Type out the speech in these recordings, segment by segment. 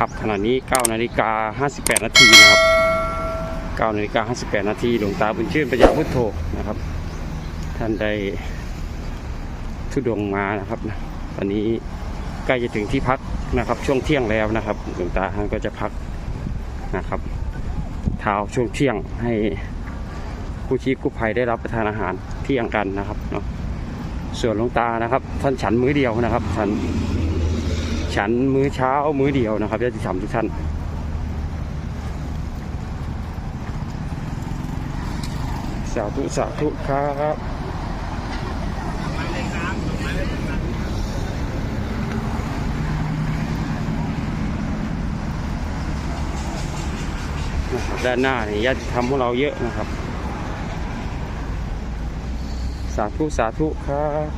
นะครับขณะนี้9นาฬิกา58 นาทีนะครับ9นาฬิกา58 นาทีหลวงตาบุญชื่นปัญญาพุทโธนะครับ ท่านได้ทุดงมานะครับนะตอนนี้ใกล้จะถึงที่พักนะครับ ช่วงเที่ยงแล้วนะครับหลวงตาท่านก็จะพักนะครับเท้าช่วงเที่ยงให้ผู้ชีพกู้ภัยได้รับประทานอาหารเที่ยงกันนะครับเนาะส่วนหลวงตานะครับ ท่านฉันมื้อเดียวนะครับฉัน ฉันมื้อเช้ามื้อเดียวนะครับญาติธรรมทุกท่านสาธุสาธุครับนะครับด้านหน้าเนี่ญาติธรรมของเราเยอะนะครับ สาธุสาธุครับ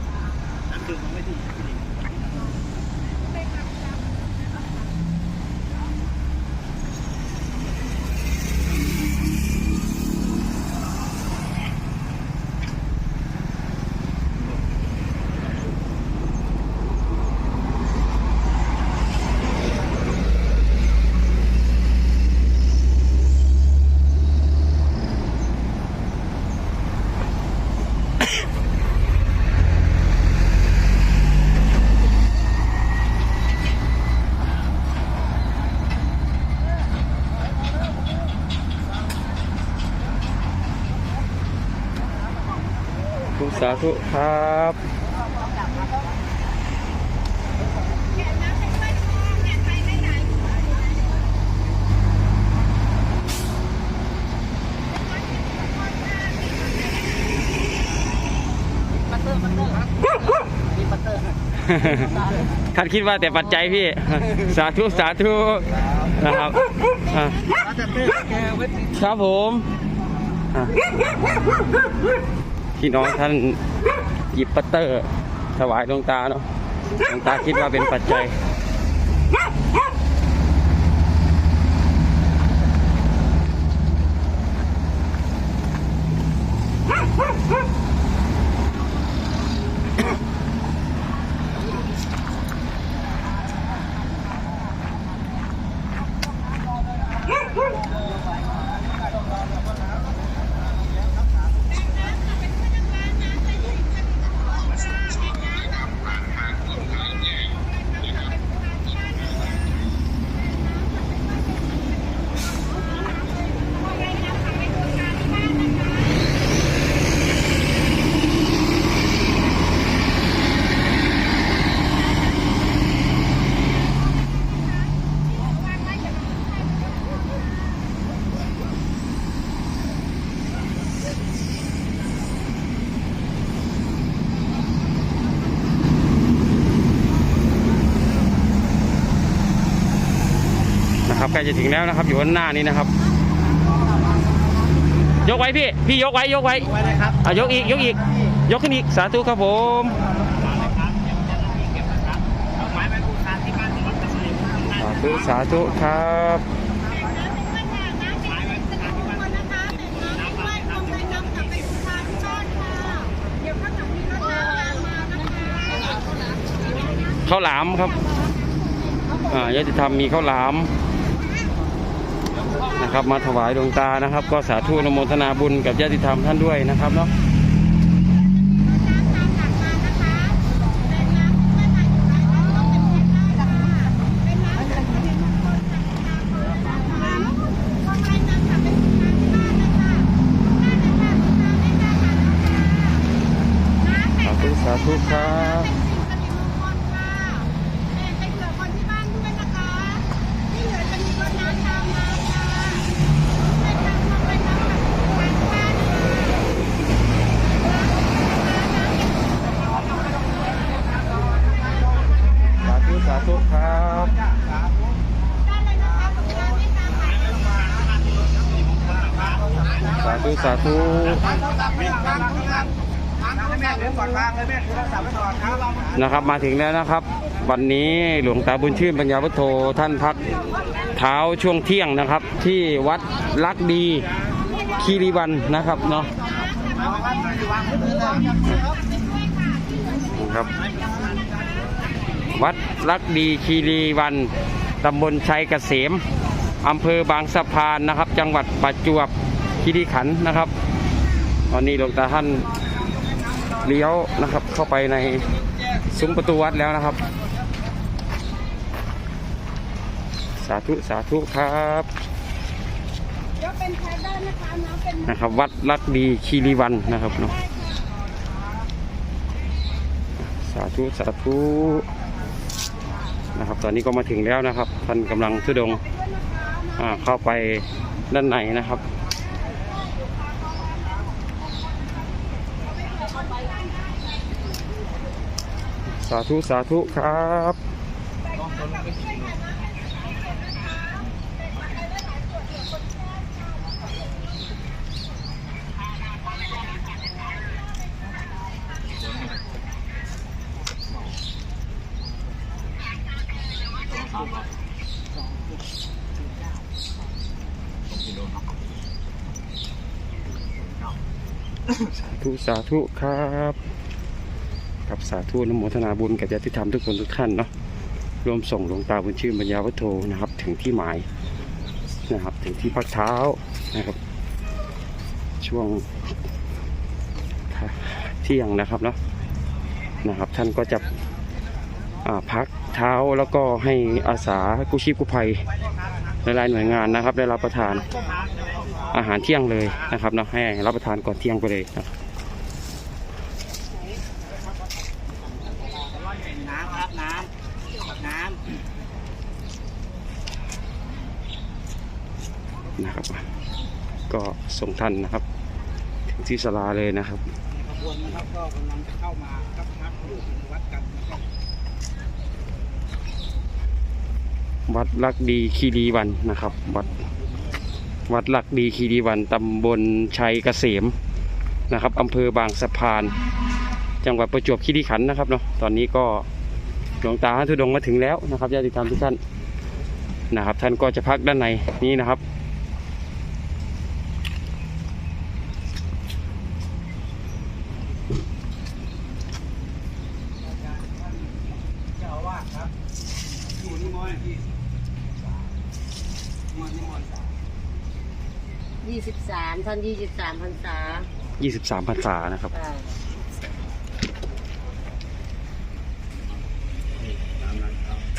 สาธุครับปัตเตอร์ปัตเตอร์ครับมีปัตเตอร์ท่านคิดว่าแต่ปัจจัยพี่ สาธุ สาธุ นะครับครับผม พี่น้องท่านหยิบปัตเตอร์ถวายดวงตาเนาะดวงตาคิดว่าเป็นปัจจัย นะครับ ใกล้จะถึงแล้วนะครับ อยู่ข้างหน้านี้นะครับ ยกไว้พี่ พี่ยกไว้ยกไว้ไว้เลยครับอะยกอีกยกอีก ยกขึ้นอีกสาธุครับผมเอาไม้ไปบูชาที่บ้านที่วัดกระสิบสาธุสาธุครับข้าวหลามครับอ่าญาติธรรมมีข้าวหลาม นะครับมาถวายดวงตานะครับ ก็สาธุนโมทนาบุญกับญาติธรรมท่านด้วยนะครับเนาะสาธุสาธุครับ ไปเผื่อคนที่บ้านด้วยนะคะ ที่เหลือจะมีรถน้ำตามมาค่ะไปทำมาไปทำกับทางบ้าน สาธุสาธุครับ ได้เลยนะคะตรงนี้ไม่ตามหา สาธุสาธุ แม่เดี๋ยวก่อนวางเลยแม่ถือโทรศัพท์ไว้ก่อน ครับนะครับมาถึงแล้วนะครับ วันนี้หลวงตาบุญชื่นปัญญาพุทโธท่านพักเท้าช่วงเที่ยงนะครับ ที่วัดลักดีคีรีวันนะครับเนาะครับ วัดลักดีคีรีวันตำบลชัยเกษมอำเภอบางสะพานนะครับ จังหวัดประจวบ คีรีขันนะครับ ตอนนี้หลวงตาท่านเลี้ยวนะครับ เข้าไปในซุ้มประตูวัดแล้วนะครับ สาธุสาธุครับนะครับ วัดลักดีคีรีวันนะครับเนาะสาธุสาธุนะครับ ตอนนี้ก็มาถึงแล้วนะครับ ท่านกำลังทุดงอ่าเข้าไปด้านในนะครับาธุสาธุครับสาธุสาธุครับ กับสาธุนโมทนาบุญกับญาติธรรมทุกคนทุกท่านเนาะรวมส่งหลวงตาบุญชื่นปัญญาวัฒโธนะครับ ถึงที่หมายนะครับ ถึงที่พักเท้านะครับ ช่วงเที่ยงนะครับเนาะนะครับ ท่านก็จะพักเท้าแล้วก็ให้อาสากู้ชีพกู้ภัยหลายหน่วยงานนะครับ ได้รับประทานอาหารเที่ยงเลยนะครับเนาะให้รับประทานก่อนเที่ยงไปเลยนะครับ น้ำครับน้ำน้นะครับ ก็ส่งท่านนะครับ ถึงที่ศาลาเลยนะครับำขบวนนะครับก็กำลังจะเข้ามาครับพักอยู่ในวัดกันนะครับวัดลักดีคีรีวันนะครับ วัดวัดลักดีคีรีวันตำบลชัยเกษมนะครับอำเภอบางสะพาน จังหวัดประจวบคีรีขันธ์นะครับเนาะตอนนี้ก็ หลวงตาท่านทุดงค์มาถึงแล้วนะครับญาติธรรมทุกท่านนะครับ ท่านก็จะพักด้านในนี้นะครับเจ้าอาวาสครับอยู่นี่มอยที่มอยนี่มอยยี่สิบสามท่านยี่สิบสามพรรษา23พรรษานะครับ อ่า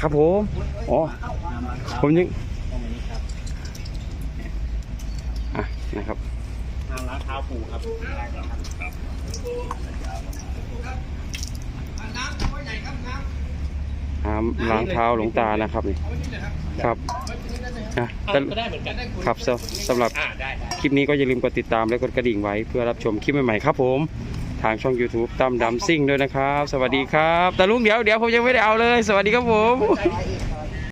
ครับผมอ๋อผมยังอะนะครับทางร้านเท้าปู่ครับน้ำล้างเท้าหลวงตานะครับนี่ครับนะแต่ก็ได้เหมือนกันครับสสำหรับอ่าได้ได้คลิปนี้ก็อย่าลืมกดติดตามและกดกระดิ่งไว้เพื่อรับชมคลิปใหม่ๆครับผม ทางช่อง YouTube ตั้มดำซิ่งด้วยนะครับ สวัสดีครับ แต่ลุงเดี๋ยวเดี๋ยวผมยังไม่ได้เอาเลย สวัสดีครับผม